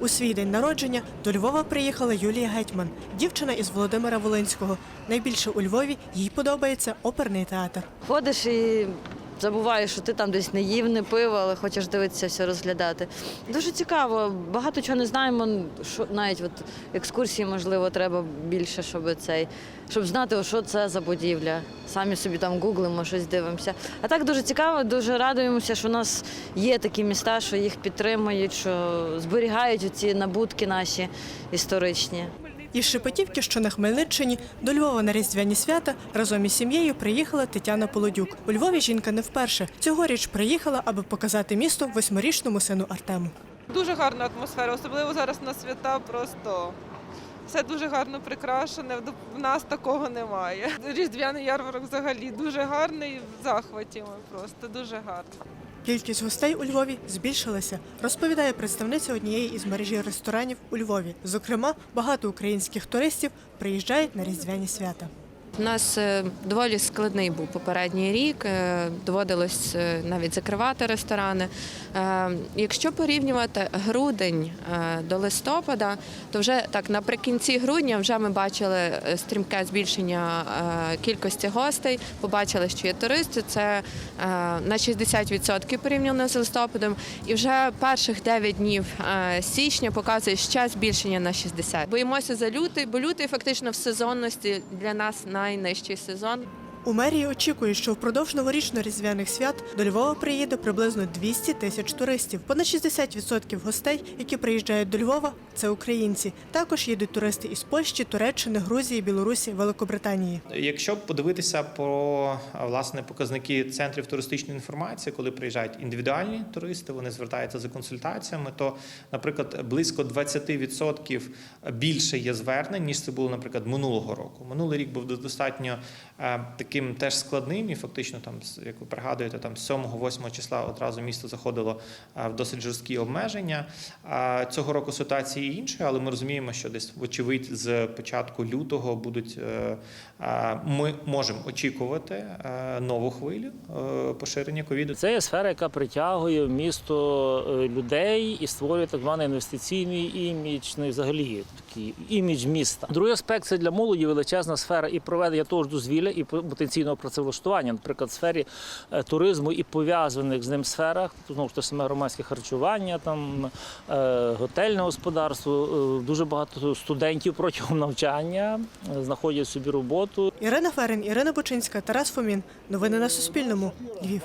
У свій день народження до Львова приїхала Юлія Гетьман, дівчина із Володимира Волинського. Найбільше у Львові їй подобається оперний театр. Ходиш і забуваєш, що ти там десь не їв, не пив, але хочеш дивитися, все розглядати. Дуже цікаво. Багато чого не знаємо. Що навіть от екскурсії, можливо, треба більше, щоб цей, щоб знати, що це за будівля. Самі собі там гуглимо, щось дивимося. А так дуже цікаво, дуже радуємося, що у нас є такі міста, що їх підтримують, що зберігають ці набутки наші історичні. Із Шепетівки, що на Хмельниччині, до Львова на Різдвяні свята разом із сім'єю приїхала Тетяна Полодюк. У Львові жінка не вперше. Цьогоріч приїхала, аби показати місто восьмирічному сину Артему. Дуже гарна атмосфера, особливо зараз на свята просто. Все дуже гарно прикрашене. В нас такого немає. Різдвяний ярмарок взагалі дуже гарний, в захваті ми просто дуже гарно. Кількість гостей у Львові збільшилася, розповідає представниця однієї із мережі ресторанів у Львові. Зокрема, багато українських туристів приїжджають на різдвяні свята. У нас е, доволі складний був попередній рік. е, Доводилось е, навіть закривати ресторани. Якщо порівнювати грудень до листопада, то вже так наприкінці грудня вже ми бачили стрімке збільшення кількості гостей. Побачили, що є туристи. Це на 60% порівняно з листопадом. І вже перших 9 днів січня показує ще збільшення на 60%. Боїмося за лютий, бо лютий фактично в сезонності для нас найнижчий сезон. У мерії очікують, що впродовж новорічно-різдвяних свят до Львова приїде приблизно 200 тисяч туристів. Понад 60% гостей, які приїжджають до Львова, це українці. Також їдуть туристи із Польщі, Туреччини, Грузії, Білорусі, Великобританії. Якщо подивитися про власне показники центрів туристичної інформації, коли приїжджають індивідуальні туристи, вони звертаються за консультаціями, то, наприклад, близько 20% більше є звернень, ніж це було, наприклад, минулого року. Минулий рік був достатньо е, таким теж складним, і фактично, там, як ви пригадуєте, там з 7-8 числа одразу місто заходило в досить жорсткі обмеження. Цього року ситуація іншою, але ми розуміємо, що десь, вочевидь, з початку лютого будуть е, ми можемо очікувати е, нову хвилю е, поширення ковіду. Це є сфера, яка притягує в місто людей і створює так званий інвестиційний імідж, ну і взагалі такий імідж міста. Другий аспект це для молоді величезна сфера і проведення того ж дозвілля, і потенційного працевлаштування, наприклад, в сфері е, туризму і пов'язаних з ним сферах, знову ж то саме громадське харчування, там е, готельне господарство. Е, Дуже багато студентів протягом навчання знаходять собі роботу. Ірина Ферен, Ірина Бучинська, Тарас Фомін. Новини на Суспільному. Львів.